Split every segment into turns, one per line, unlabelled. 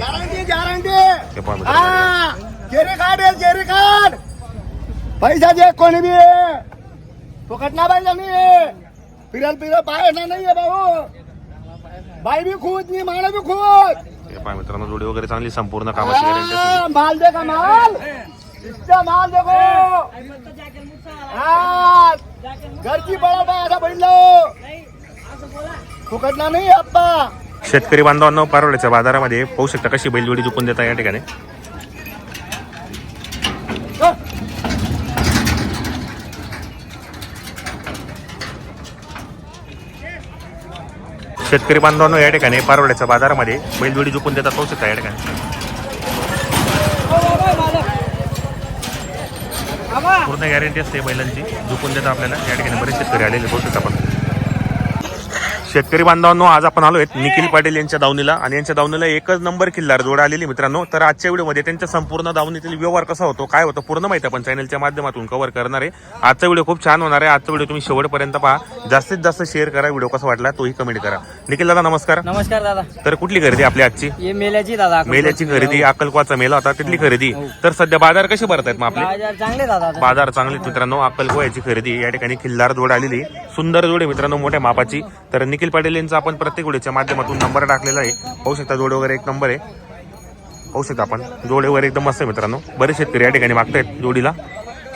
Guarantee guarantee
हे
पैसा दे कोणी बी. फुकट ना पाहिजे मी फिरल फिरल बाहेर ना नाहीये भाऊ. बाई बी खूत नाही माणं बी खूत
हे पहा मित्रांनो जोडी वगैरे चांगली संपूर्ण कामाची गॅरंटी असते
माल दे का माल? इसका माल देखो हा घरची बळा असा बैठलो फुकटला नाही अप्पा
शेतकरी बांधवांनो पारोड्याच्या बाजारामध्ये पाहू शकता कशी बैलजोडी झुकून देता या ठिकाणी. शेतकरी बांधवांनो या ठिकाणी पारवड्याच्या बाजारामध्ये बैलजोडी झुकून देतात पाहू शकता या ठिकाणी. पूर्ण गॅरंटी असते बैलांची झुकून देतात आपल्याला. या ठिकाणी बरेच शेतकरी आलेले पाहू शकता आपण. शेतकरी बांधवांनो आज आपण आलोय निखिल पाटील यांच्या दावणीला. आणि यांच्या दावणीला एकच नंबर किल्लार जोड आलेली मित्रांनो. तर आजच्या व्हिडिओमध्ये त्यांच्या संपूर्ण दावणीतील व्यवहार कसा होतो काय होतं पूर्ण माहिती आपण चॅनलच्या माध्यमातून कव्हर करणार आहे. आजचा व्हिडिओ खूप छान होणार आहे. आजचा व्हिडिओ तुम्ही शेवटपर्यंत पहा. जास्तीत जास्त शेअर करा व्हिडिओ कसा वाटला तोही कमेंट करा. निखिल दादा नमस्कार.
नमस्कार दादा.
तर कुठली खरेदी आपली आजची?
ये मेल्याची दादा
मेल्याची खरेदी अक्कलकोवाचा मेला होता तिथली खरेदी. तर सध्या बाजार कसे भरत आहेत मग आपले?
बाजार चांगले दादा आता.
बाजार चांगले आहेत मित्रांनो. अक्कलकोयाची खरेदी या ठिकाणी खिल्लार जोड आलेली सुंदर जोड आहे मित्रांनो मोठ्या मापाची. तर निखिल पाटील यांचा आपण प्रत्येक व्हिडिओच्या माध्यमातून नंबर टाकलेला आहे. पाहू शकता जोडे वगैरे एक नंबर आहे. पाहू शकता आपण. जोडे वगैरे एकदम मस्त आहे मित्रांनो. बरेच शेतकरी या ठिकाणी मागतायत जोडीला.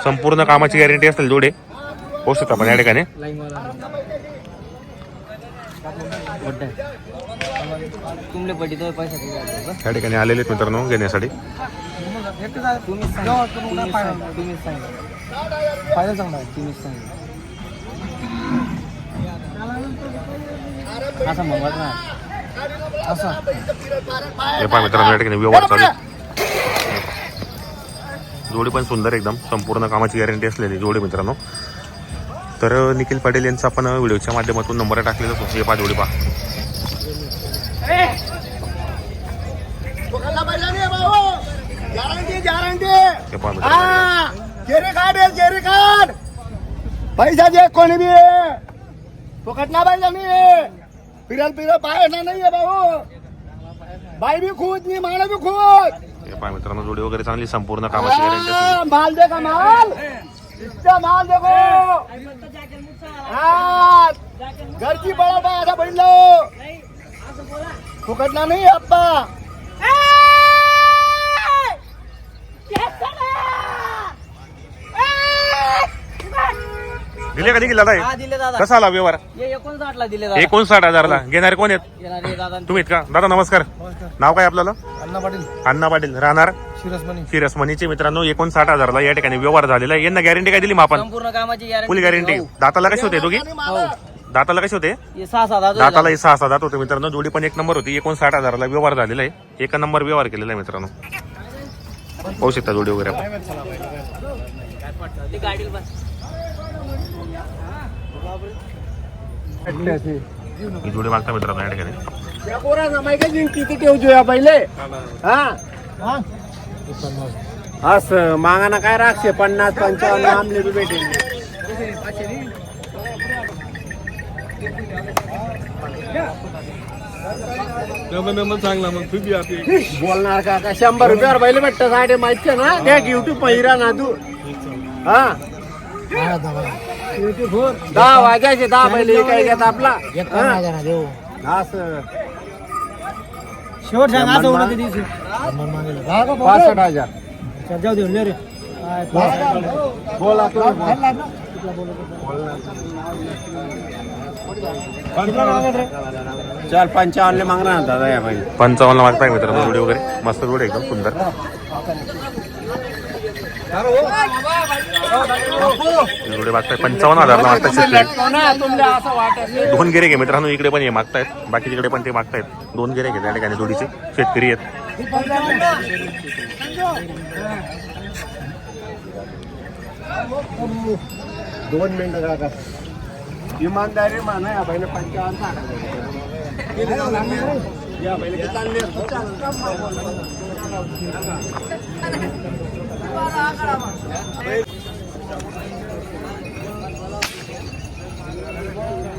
संपूर्ण कामाची गॅरंटी असेल जोडे. पाहू शकता आपण या ठिकाणी. या ठिकाणी आलेले आहेत मित्रांनो घेण्यासाठी.
तुम्हीच सांगा. तुम्ही सांगा. असं म्हणत ना असं
हे पहा मित्रांनो या ठिकाणी व्यवहार चालू आहे. जोडी पण सुंदर एकदम. संपूर्ण कामाची गॅरंटी असलेली जोडी मित्रांनो. तर निखिल पाटील यांचा आपण व्हिडिओच्या माध्यमातून नंबर टाकलेला असतो हे पहा जोडी पहा.
फुकटला पाहिजे नाही भाऊ गॅरंटी गॅरंटी
हे पहा मित्रांनो
हा पैसा दे कोणी बी फुकट ना पाहिजे मी फिरल फिरल बाहेर ना नाहीये भाऊ बाई बी खूत नाही माणं बी खूत
हे पहा मित्रांनो जोडी वगैरे चांगली संपूर्ण कामाची गॅरंटी
माल दे का माल? इसका माल देखो हा घरची बळा असा बैठलो फुकटला नाही अप्पा।
दिले का दादा
हा?
हे?
दिले दादा.
कसा आला व्यवहार?
ये एकोणसाठ ला दिले दादा.
एकोणसाठ हजारला. घेणारे कोण आहेत?
येणार हे दादा.
तुम्ही आहेत का? दादा नमस्कार. नाव काय आपल्याला
अण्णा पाटील.
अण्णा पाटील. राहणार?
शिरसमणी.
शिरसमणीचे मित्रांनो एकोणसाठ हजारला या ठिकाणी व्यवहार झालेला आहे. यांना गॅरंटी काय दिली मग आपण?
संपूर्ण कामाची
फुल
गॅरंटी
गॅरंटी दाताला कसे होते दोघी?
हो.
दाताला कसे होते?
ये सहा सात हजार
दाताला हे सहा सहा दात होते मित्रांनो. जोडी पण एक नंबर होती. एकोणसाठ हजाराला व्यवहार झालेला आहे. एक नंबर व्यवहार केलेला आहे मित्रांनो. पाहू शकता जोडी वगैरे आपण.
ती गाडीला बस.
ही जोडी मागता मित्रांनो या ठिकाणी.
किती ठेवतो या पहिले. हा. असं मागाना काय राखशे पन्नास पंचावन्न आमले बी भेटेल. बोलणार का? का शंभर रुपयावर पहिले भेटत साडे माहिती ना. त्या युट्यूब पहिरा ना तू. हा. दहा वाजायचे दहा पहिले काय घेत आपला. हा? असं
शेवट सांग असं
पासष्ट हजार.
जाऊ देऊन रे.
बोला. चार पंचावन्न मागणार दादा या
पंचावन्न मागताय मित्रांनो? जोडी वगैरे? मस्त जोडी एकदम सुंदर. एवढे मागताय पंचावन्न हजारला मागताय दोन गिरे घे मित्रांनो इकडे पण हे मागतायत. बाकी तिकडे पण ते मागतायत. दोन गिरे घे त्या ठिकाणी जोडीचे. शेतकरी आहेत.
दोन मिनिटं काका इमानदारी म्हणा या पंचावन्न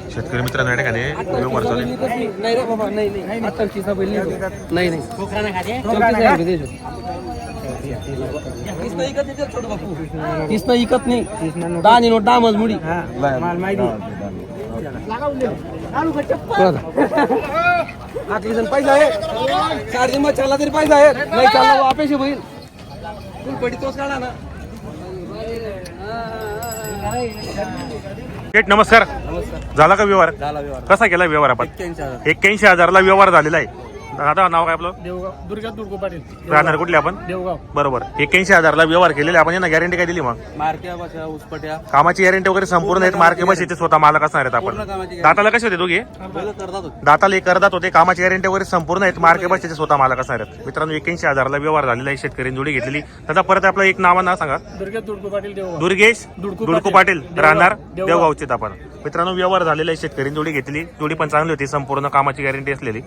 शेतकरी मित्रांनो या ठिकाणी आहे.
नाही रे बाबा नाही नाही. बैल नाही नाही. इकत नाही दहा मजमुडी आठली जण पैसा आहे चार मग चालला तरी पैसा आहे नाही चालला वापेश होईल फुल पडी तोच काढा ना.
शेठ नमस्कार. झाला का व्यवहार?
झाला व्यवहार.
कसा केला व्यवहार आपण?
एक्क्याऐंशी हजार.
एक्क्याऐंशी हजारला व्यवहार झालेला आहे. दादा नाव काय आपलं?
देवगाव. दुर्गा दुर्गो पाटील.
राहणार कुठले आपण?
देवगाव.
बरोबर. एक्क्याऐंशी हजारला व्यवहार केलेला. आपण यांना गॅरंटी काय दिली मग?
मारक्या उसपट्या.
कामाची गॅरंटी वगैरे संपूर्ण आहेत मार्के बस स्वतः मालक असणार आहेत
पूर्ण
आपण
कामाची
दाताला कसे होते दोघे?
करतात होते.
दाताला एक करदात होते कामाची गॅरंटी वगैरे संपूर्ण आहेत मार्के बस स्वतः मालक असणार आहेत. मित्रांनो एक्क्याऐंशी हजारला व्यवहार झालेला आहे शेतकऱ्यांनी जोडी घेतलेली. दादा परत आपलं एक नाव ना सांगा.
दुर्गा दुर्गो पाटील देवगाव.
दुर्गेश
दुडकू
दुडकू
पाटील.
पाटील राहणार
देवगाव.
देवगावचे आपण. मित्रांनो व्यवहार झालेला आहे शेतकरी जोडी घेतली जोडी पण चांगली होती संपूर्ण कामाची गॅरंटी असलेली.